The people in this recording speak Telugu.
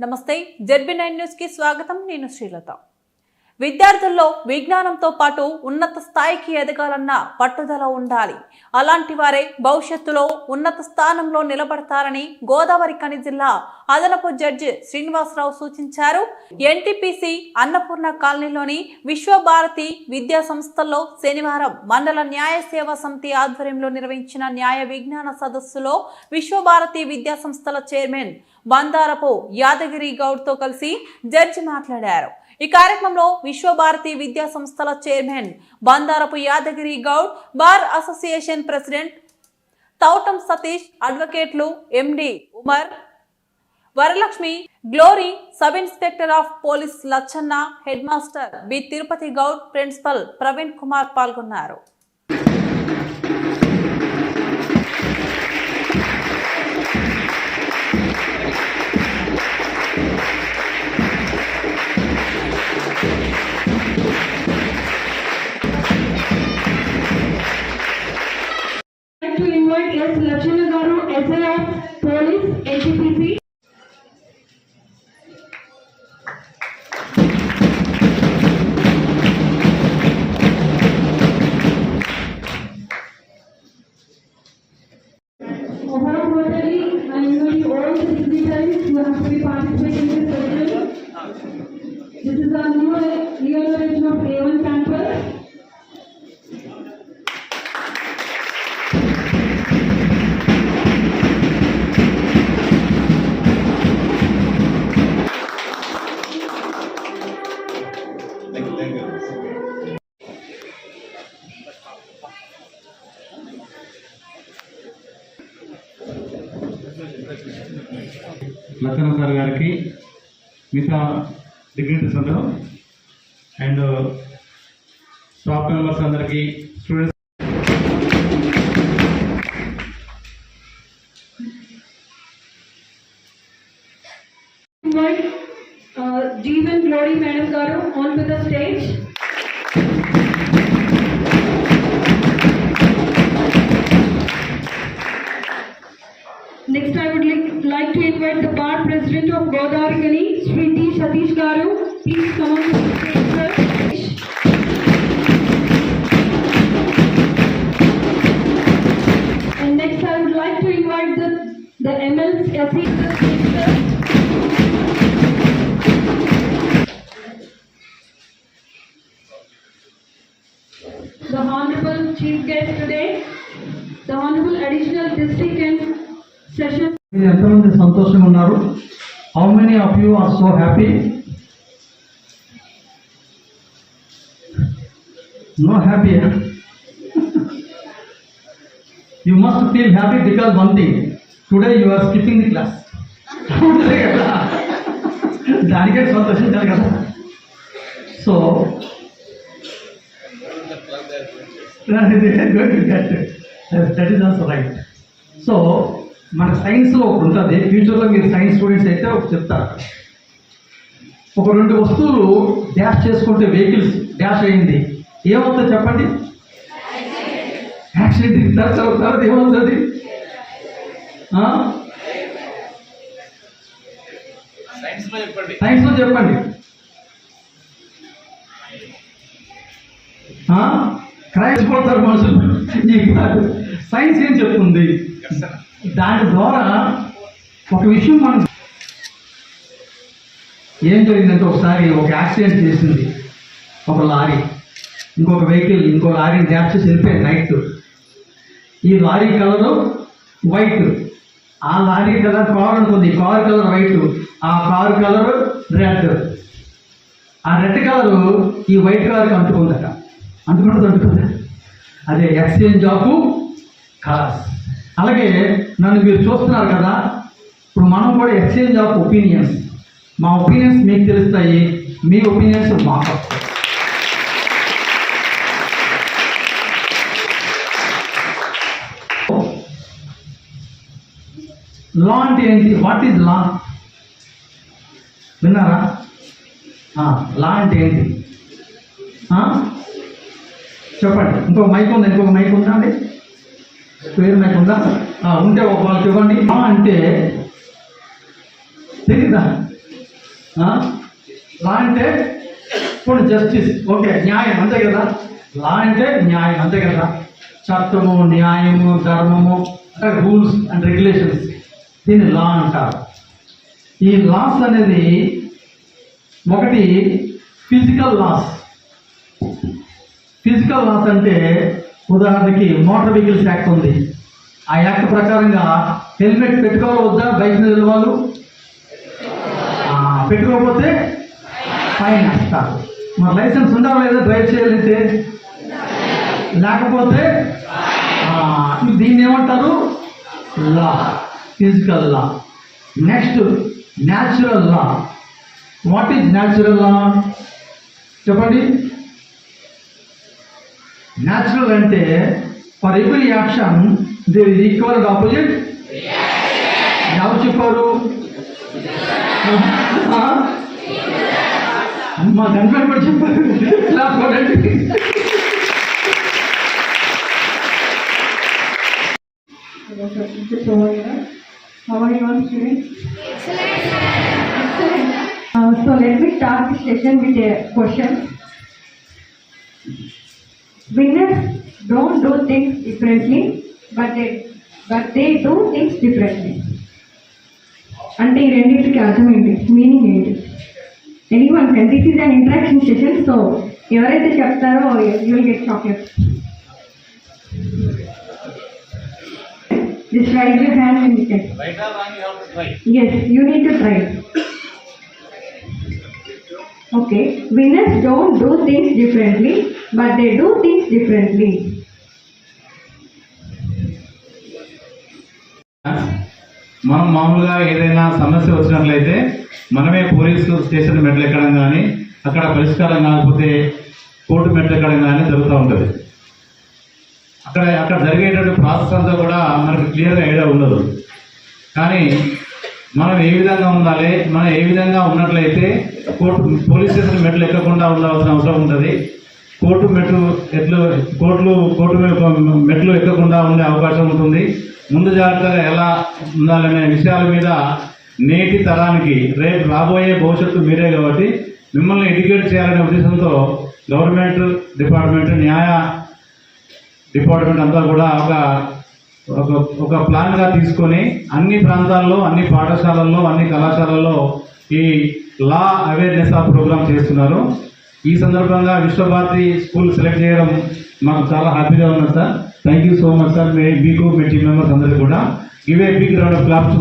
నమస్తే. జెడ్బీ నైన్ న్యూస్కి స్వాగతం. నేను శ్రీలత. విద్యార్థుల్లో విజ్ఞానంతో పాటు ఉన్నత స్థాయికి ఎదగాలన్న పట్టుదల ఉండాలి. అలాంటి వారే భవిష్యత్తులో ఉన్నత స్థానంలో నిలబడతారని గోదావరి కని జిల్లా అదనపు జడ్జి శ్రీనివాసరావు సూచించారు. ఎన్టీపీసీ అన్నపూర్ణ కాలనీలోని విశ్వభారతి విద్యా సంస్థల్లో శనివారం మండల న్యాయ సేవా సమితి ఆధ్వర్యంలో నిర్వహించిన న్యాయ విజ్ఞాన సదస్సులో విశ్వభారతి విద్యా సంస్థల చైర్మన్ బందారపు యాదగిరి గౌడ్తో కలిసి జడ్జి మాట్లాడారు. ఈ కార్యక్రమంలో విశ్వభారతి విద్యా సంస్థల chairman Bandarapu Yadagiri Goud bar association president Thoutam Satish అడ్వకేట్లు MD Umar Varalakshmi Glory sub inspector of police Lacchanna headmaster B Tirupati Goud principal Praveen Kumar పాల్గొన్నారు. Who have to be participating in this session. This is our new realization of A1 campus. Lacchana sir గారికి మిగతా డిగ్రీస్ అందరూ అండ్ స్టాఫ్ మెంబర్స్ అందరికీ president of Godavari Gani, Sri T. Satish Garu. Please come on to the stage, sir. And next, I would like to invite the, the MLs, SE, the stage, sir. the Honorable Chief Guest today, the Honorable Additional District and Session మీరు ఎంతమంది సంతోషంగా ఉన్నారు how many of you are so happy no happy you must feel happy because one thing today you are skipping the class దానికే సంతోషించాలి కదా so that is also right so మన సైన్స్లో ఒకటి ఉంటుంది. ఫ్యూచర్లో మీరు సైన్స్ స్టూడెంట్స్ అయితే ఒకటి చెప్తారు. ఒక రెండు వస్తువులు డాష్ చేసుకుంటే వెహికల్స్ డాష్ అయింది. ఏమవుతుంది చెప్పండి? యాక్సిడెంట్ తర్వాత తర్వాత ఏమవుతుంది? సైన్స్లో చెప్పండి. క్రైమ్స్ పోతారు మనుషులు. సైన్స్ ఏం చెప్తుంది? దాని ద్వారా ఒక విషయం మనం ఏం జరిగిందంటే ఒకసారి ఒక యాక్సిడెంట్ చేసింది ఒక లారీ. ఇంకొక వెహికల్ ఇంకో లారీని డ్యాప్ చేసి వెళ్ళిపోయాయి నైట్. ఈ లారీ కలరు వైట్. ఆ లారీ కలర్ కార్ అనుకుంది. Car colour white. ఆ కార్ కలర్ రెడ్. ఆ రెడ్ కలరు ఈ వైట్ కలర్కి అంటుకుందట. అంటుకుంటుంది అంటుకుందా అదే ఎక్స్చేంజ్ ఆఫ్ కలర్స్ అలాగే నన్ను మీరు చూస్తున్నారు కదా ఇప్పుడు మనం కూడా ఎక్స్చేంజ్ ఆఫ్ ఒపీనియన్స్ మా ఒపీనియన్స్ మీకు తెలుస్తాయి మీ ఒపీనియన్స్ మాకు. లా అంటే ఏంటి? వాట్ ఈజ్ లా విన్నారా? లా అంటే ఏంటి? చెప్పండి. ఇంకొక మైక్ ఉంది? ఇంకొక మైక్ ఉందా అండి? పేరు మైక్ ఉందా ఉంటే ఒక వాళ్ళకి ఇవ్వండి. అంటే తెలీదా? లా అంటే ఇప్పుడు జస్టిస్ ఓకే న్యాయం అంతే కదా? లా అంటే న్యాయం అంతే కదా? చట్టము న్యాయము ధర్మము అంటే రూల్స్ అండ్ రెగ్యులేషన్స్ దీన్ని లా అంటారు. ఈ లాస్ అనేది ఒకటి ఫిజికల్ లాస్ ఫిజికల్ లాస్ అంటే ఉదాహరణకి మోటార్ వెహికల్స్ యాక్ట్ ఉంది. ఆ యాక్ట్ ప్రకారంగా హెల్మెట్ పెట్టుకోవాలి వద్దా? బైక్ మీద వాళ్ళు పెట్టుకోకపోతే ఫైన్ వేస్తారు మరి లైసెన్స్ ఉండాలి లేదా డ్రైవ్ చేయాలంటే? లేకపోతే దీన్ని ఏమంటారు? Law physical law. Next natural law. What is natural law? చెప్పండి. న్యాచురల్ అంటే for every action there is equal opposite ఎవరు చెప్పారు? అమ్మ గంటలు కూడా చెప్పారు. Uh, so let me start this session with a question. Winners don't do things differently, but they but they do things differently. అంటే ఈ రెండింటికి అర్థం ఏంటి మీనింగ్ ఏంటి any one can this is an interaction session so ఎవరైతే చెప్తారో you will get chocolate Just raise your hand and you can. Yes, you need to try. Okay, winners don't do things differently, but they do things differently. మనం మామూలుగా ఏదైనా సమస్య వచ్చినట్లయితే మనమే పోలీసు స్టేషన్ మెట్లు ఎక్కడం కానీ అక్కడ పరిష్కారం కాకపోతే కోర్టు మెట్లు ఎక్కడం కానీ జరుగుతూ ఉంటుంది. అక్కడ అక్కడ జరిగేటువంటి ప్రాసెస్ అంతా కూడా మనకు క్లియర్గా ఐడియా ఉండదు. కానీ మనం ఏ విధంగా ఉండాలి మనం ఏ విధంగా ఉన్నట్లయితే కోర్టు పోలీస్ స్టేషన్ మెట్లు ఎక్కకుండా ఉండాల్సిన అవసరం ఉంటుంది. కోర్టు మెట్లు ఎట్లు కోర్టులు కోర్టు మెట్లు ఎక్కకుండా ఉండే అవకాశం ఉంటుంది. ముందు జాగ్రత్తగా ఎలా ఉండాలనే విషయాల మీద నేటి తరానికి రేపు రాబోయే భవిష్యత్తు మీరే కాబట్టి మిమ్మల్ని ఎడ్యుకేట్ చేయాలనే ఉద్దేశంతో గవర్నమెంట్ డిపార్ట్మెంట్ న్యాయ డిపార్ట్మెంట్ అంతా కూడా ఒక ఒక ఒక ప్లాన్గా తీసుకొని అన్ని ప్రాంతాల్లో అన్ని పాఠశాలల్లో అన్ని కళాశాలల్లో ఈ లా అవేర్నెస్ ఆ ప్రోగ్రామ్ చేస్తున్నారు. ఈ సందర్భంగా విశ్వభారతి స్కూల్ సెలెక్ట్ చేయడం మాకు చాలా హ్యాపీగా ఉన్నది sir. Thank you so much sir మే మీకు మీ టీం మెంబర్స్ అందరికీ కూడా. ఇవే బిగ్ రౌండ్ ఆఫ్ క్లాప్స్